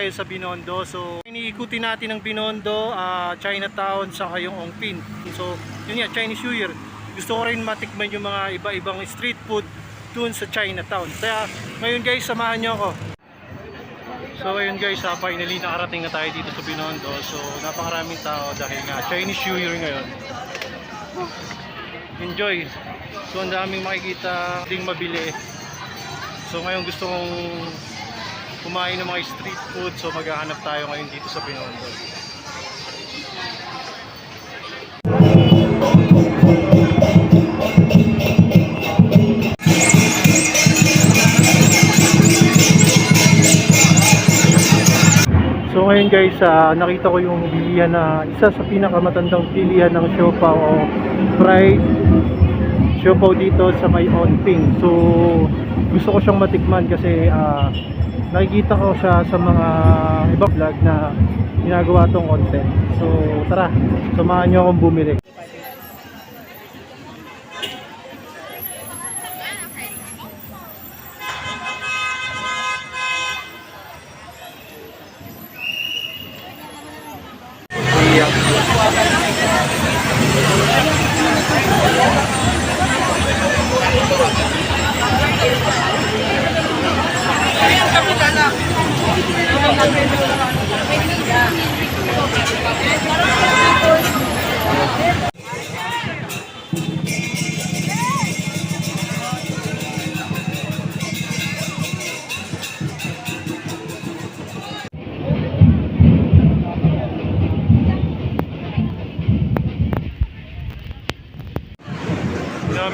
tayo sa Binondo. So, iniikuti natin ang Binondo, ah, Chinatown, sa yung Ongpin. So, yun nga, Chinese New Year. Gusto ko rin matikman yung mga iba-ibang street food dun sa Chinatown. Kaya, ngayon guys, samahan nyo ako. So, ayun guys, ah, finally nakarating na tayo dito sa Binondo. So, napakaraming tao dahil nga Chinese New Year ngayon. Enjoy! So, ang daming makikita ding mabili. So, ngayon gusto kong kumain ng mga street food. So, maghahanap tayo ngayon dito sa Binondo. So ngayon guys, ah, nakita ko yung bilihan na isa sa pinakamatandang bilihan ng siopaw o fried siopaw dito sa may Onping. So gusto ko siyang matikman kasi ah, nakikita ko siya sa mga ibang vlog na ginagawa tong content. So tara, samahan niyo akong bumili.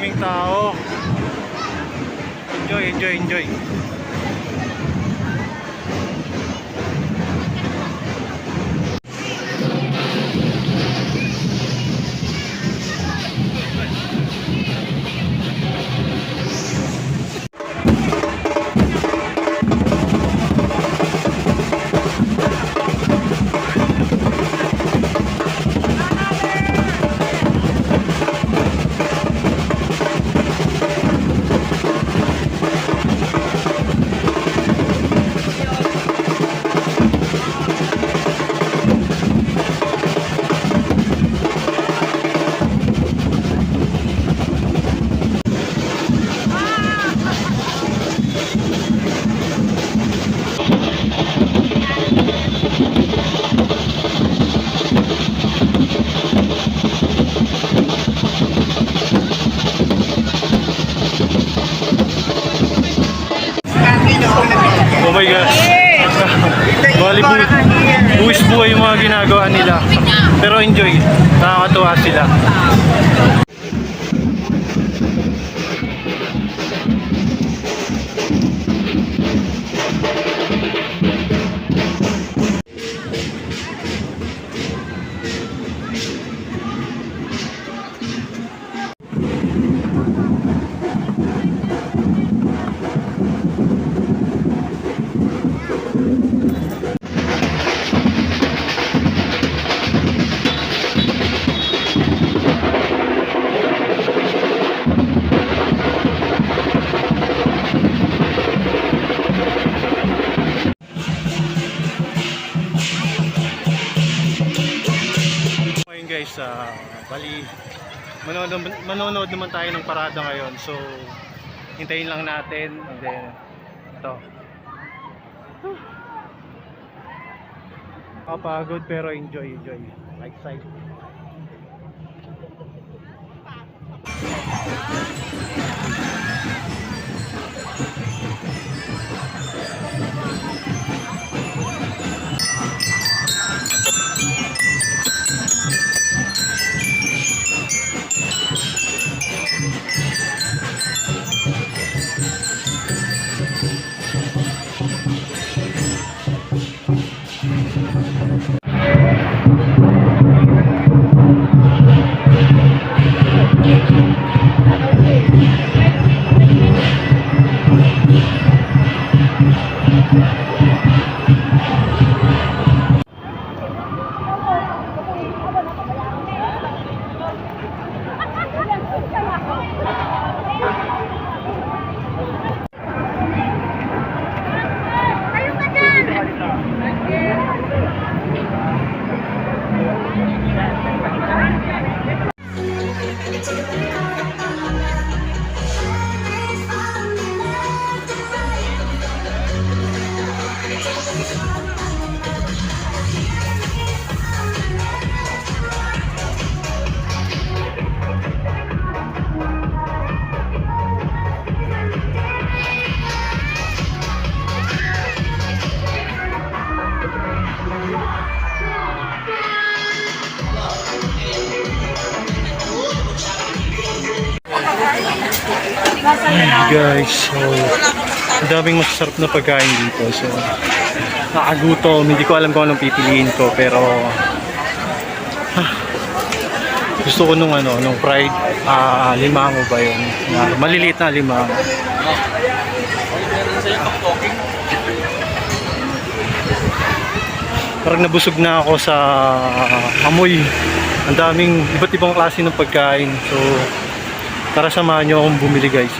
Daming tao. Enjoy, enjoy, enjoy. Bali bu buwis buhay yung mga ginagawa nila. Pero enjoy. Nakakatuwa sila. Bali manonood, manonood naman tayo ng parada ngayon. So, hintayin lang natin. And then, ito. Kapagod pero enjoy, enjoy. Like Yeah. Guys. So ang daming masasarap na pagkain dito. So nakagutom hindi ko alam kung anong pipiliin ko pero ah, gusto ko nung ano nung fried ah, limango ba yun? Na maliliit na limango. Parang nabusog na ako sa amoy. Ang daming iba't ibang klase ng pagkain. So tara samahan nyo akong bumili guys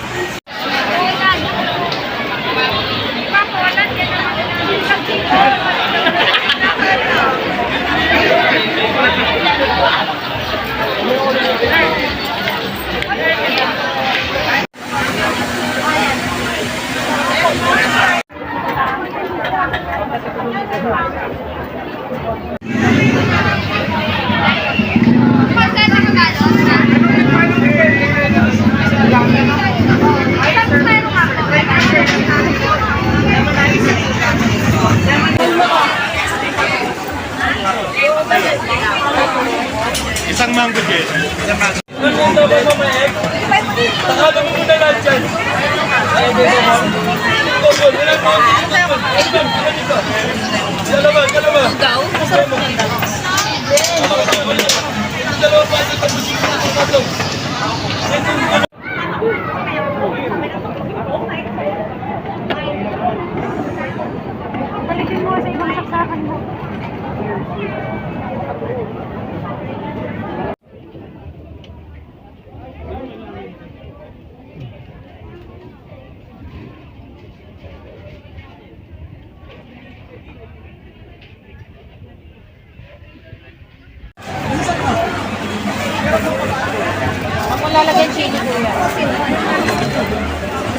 Balikin mo sa ibang saksakan mo. Ako lalagyan chili kuya.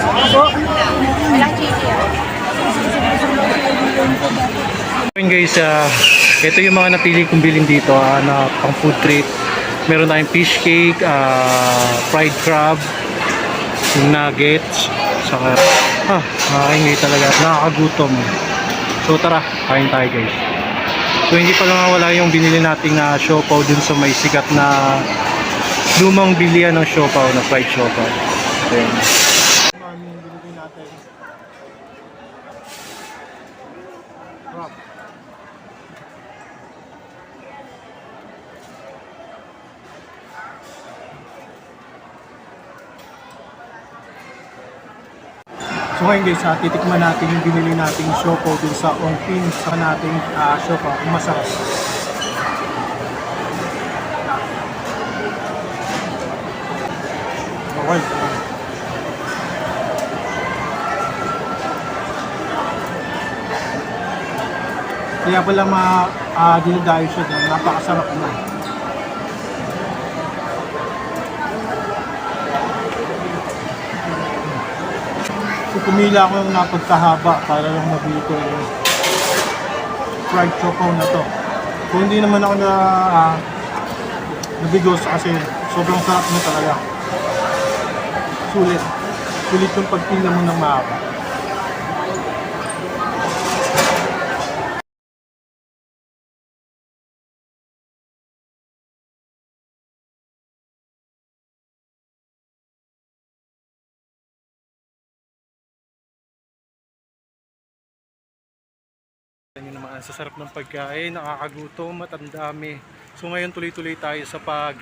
Ako? Walang chili ah. Guys, ah, ito yung mga napili kong bilhin dito ah, na pang food treat. Meron tayong fish cake, ah, fried crab, nuggets, saka ah, nakakaingay talaga at nakakagutom. So tara, kain tayo guys. So hindi pa lang wala yung binili nating uh, siopaw dun sa may sikat na lumang bilian ng siopaw na fried siopaw. Ayan. binili natin. Crab. So ngayon guys, uh, titikman natin yung binili nating siopaw dun sa Ongpin sa nating uh, siopaw. Kung masarap. Okay. Kaya pala ma uh, dinadayo siya doon. Napakasarap na. Pumila ako ng napagkahaba para lang mabili ko yung fried choco na to. Kung hindi naman ako na uh, nabigos kasi sobrang sarap na talaga. Sulit. Sulit yung pagpila mo ng mahaba. Yan naman ang sasarap ng pagkain, nakakagutom at ang dami. So ngayon tuloy-tuloy tayo sa pag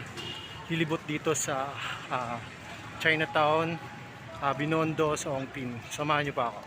lilibot dito sa ah, Chinatown, ah, Binondo, sa Ongpin. Samahan niyo pa ako.